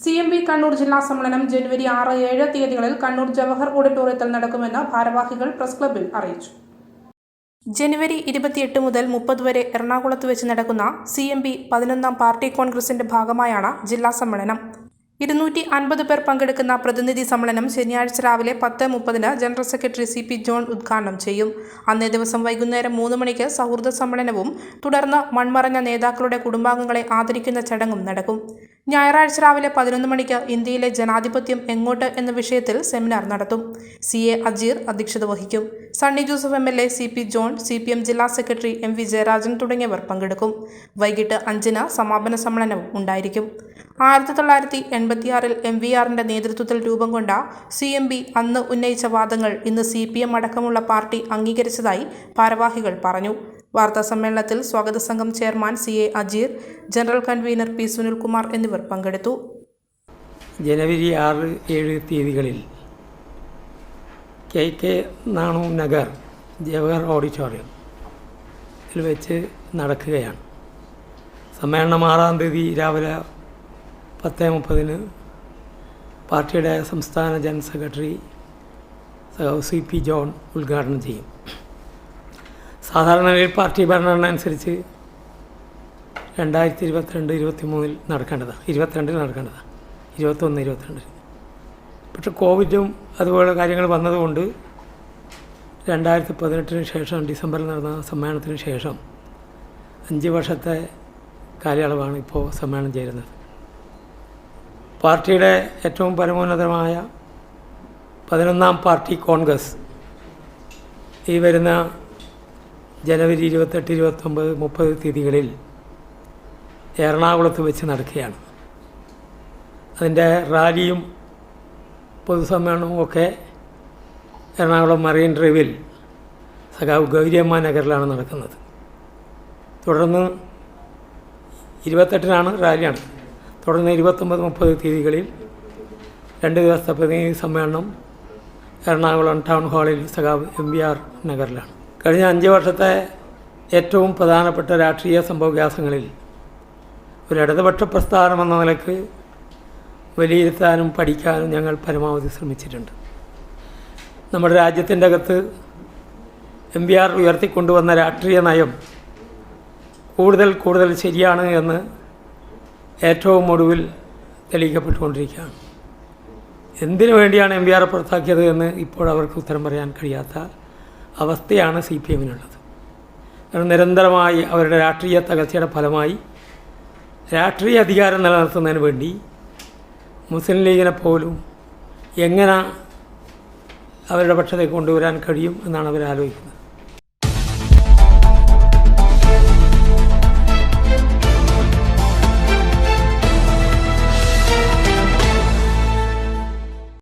C M P Kannur ജില്ലാ സമ്മേളനം ജനുവരി ആറ് ഏഴ് തീയതികളിൽ കണ്ണൂർ ജവഹർ ഓഡിറ്റോറിയത്തിൽ നടക്കുമെന്ന് ഭാരവാഹികൾ പ്രസ് ക്ലബിൽ അറിയിച്ചു. ജനുവരി ഇരുപത്തിയെട്ട് മുതൽ മുപ്പത് വരെ എറണാകുളത്ത് വെച്ച് നടക്കുന്ന സി എം പി പതിനൊന്നാം പാർട്ടി കോൺഗ്രസിന്റെ ഭാഗമായാണ് ജില്ലാ സമ്മേളനം. ഇരുന്നൂറ്റി അൻപത് പേർ പങ്കെടുക്കുന്ന പ്രതിനിധി സമ്മേളനം ശനിയാഴ്ച രാവിലെ പത്ത് മുപ്പതിന് general secretary C P John ഉദ്ഘാടനം ചെയ്യും. അന്നേ ദിവസം വൈകുന്നേരം മൂന്ന് മണിക്ക് സൗഹൃദ സമ്മേളനവും തുടർന്ന് മൺമറഞ്ഞ നേതാക്കളുടെ കുടുംബാംഗങ്ങളെ ആദരിക്കുന്ന ചടങ്ങും നടക്കും. ഞായറാഴ്ച രാവിലെ പതിനൊന്ന് മണിക്ക് ഇന്ത്യയിലെ ജനാധിപത്യം എങ്ങോട്ട് എന്ന വിഷയത്തിൽ സെമിനാർ നടത്തും. സി എ അജീർ അധ്യക്ഷത വഹിക്കും. Sunny Joseph M L A C P John C P M ജില്ലാ സെക്രട്ടറി എം വി ജയരാജൻ തുടങ്ങിയവർ പങ്കെടുക്കും. വൈകിട്ട് അഞ്ചിന് സമാപന സമ്മേളനവും ഉണ്ടായിരിക്കും. ആയിരത്തി തൊള്ളായിരത്തി എൺപത്തിയാറിൽ എം വി ആറിന്റെ നേതൃത്വത്തിൽ രൂപം കൊണ്ട സി എം ബി അന്ന് ഉന്നയിച്ച വാദങ്ങൾ ഇന്ന് സി പി എം അടക്കമുള്ള പാർട്ടി അംഗീകരിച്ചതായി ഭാരവാഹികൾ പറഞ്ഞു. വാർത്താ സമ്മേളനത്തിൽ സ്വാഗത സംഘം chairman C A Ajeer general convener P Sunilkumar എന്നിവർ പങ്കെടുത്തു. ജനുവരി ആറ് ഏഴ് തീയതികളിൽ K K Nanu Nagar Jawahar auditorium വെച്ച് നടക്കുകയാണ്. സമ്മേളനം ആറാം തീയതി രാവിലെ പത്ത് മുപ്പതിന് പാർട്ടിയുടെ സംസ്ഥാന ജനറൽ സെക്രട്ടറി സഹോ സി പി ജോൺ ഉദ്ഘാടനം ചെയ്യും. സാധാരണയിൽ പാർട്ടി ഭരണഘടന അനുസരിച്ച് രണ്ടായിരത്തി ഇരുപത്തിരണ്ട് ഇരുപത്തി മൂന്നിൽ നടക്കേണ്ടതാണ്. ഇരുപത്തിരണ്ടിൽ നടക്കേണ്ടതാണ്. ഇരുപത്തൊന്ന് ഇരുപത്തിരണ്ടിൽ പക്ഷെ കോവിഡും അതുപോലെ കാര്യങ്ങൾ വന്നതുകൊണ്ട് രണ്ടായിരത്തി പതിനെട്ടിന് ശേഷം ഡിസംബറിൽ നടന്ന സമ്മേളനത്തിന് ശേഷം അഞ്ച് വർഷത്തെ കാലയളവാണ് ഇപ്പോൾ സമ്മേളനം ചേരുന്നത്. പാർട്ടിയുടെ ഏറ്റവും പരമോന്നതമായ പതിനൊന്നാം പാർട്ടി കോൺഗ്രസ്. ഈ വരുന്ന ജനുവരി ഇരുപത്തെട്ട് ഇരുപത്തൊമ്പത് മുപ്പത് തീയതികളിൽ എറണാകുളത്ത് വെച്ച് നടക്കുകയാണ്. അതിന്റെ റാലിയും പൊതുസമ്മേളനവും ഒക്കെ എറണാകുളം മറൈൻ ഡ്രൈവിൽ സഖാവ് ഗൗരിയമ്മ നഗറിലാണ് നടക്കുന്നത്. തുടർന്ന് ഇരുപത്തെട്ടിനാണ് റാലിയാണ്. തുടർന്ന് ഇരുപത്തൊമ്പത് മുപ്പത് തീയതികളിൽ രണ്ട് ദിവസത്തെ പ്രതിനിധി സമ്മേളനം എറണാകുളം ടൗൺ ഹാളിൽ സഖാവ് എം വി ആർ നഗറിലാണ്. കഴിഞ്ഞ അഞ്ച് വർഷത്തെ ഏറ്റവും പ്രധാനപ്പെട്ട രാഷ്ട്രീയ സംഭവവികാസങ്ങളിൽ ഒരു ഇടതുപക്ഷ പ്രസ്ഥാനം എന്ന നിലയ്ക്ക് വിലയിരുത്താനും പഠിക്കാനും ഞങ്ങൾ പരമാവധി ശ്രമിച്ചിട്ടുണ്ട്. നമ്മുടെ രാജ്യത്തിന്റെ അകത്ത് എം പി ആർ ഉയർത്തിക്കൊണ്ടുവന്ന രാഷ്ട്രീയ നയം കൂടുതൽ കൂടുതൽ ശരിയാണ് എന്ന് ഏറ്റവും ഒടുവിൽ തെളിയിക്കപ്പെട്ടുകൊണ്ടിരിക്കുകയാണ്. എന്തിനു വേണ്ടിയാണ് എം വി ആർ പുറത്താക്കിയത് എന്ന് ഇപ്പോൾ അവർക്ക് ഉത്തരം പറയാൻ കഴിയാത്ത അവസ്ഥയാണ് സി പി എമ്മിനുള്ളത് കാരണം നിരന്തരമായി അവരുടെ രാഷ്ട്രീയ തകർച്ചയുടെ ഫലമായി രാഷ്ട്രീയ അധികാരം നിലനിർത്തുന്നതിന് വേണ്ടി മുസ്ലിം ലീഗിനെ പോലും എങ്ങനെ അവരുടെ പക്ഷത്തേക്ക് കൊണ്ടുവരാൻ കഴിയും എന്നാണ് അവർ ആലോചിക്കുന്നത്.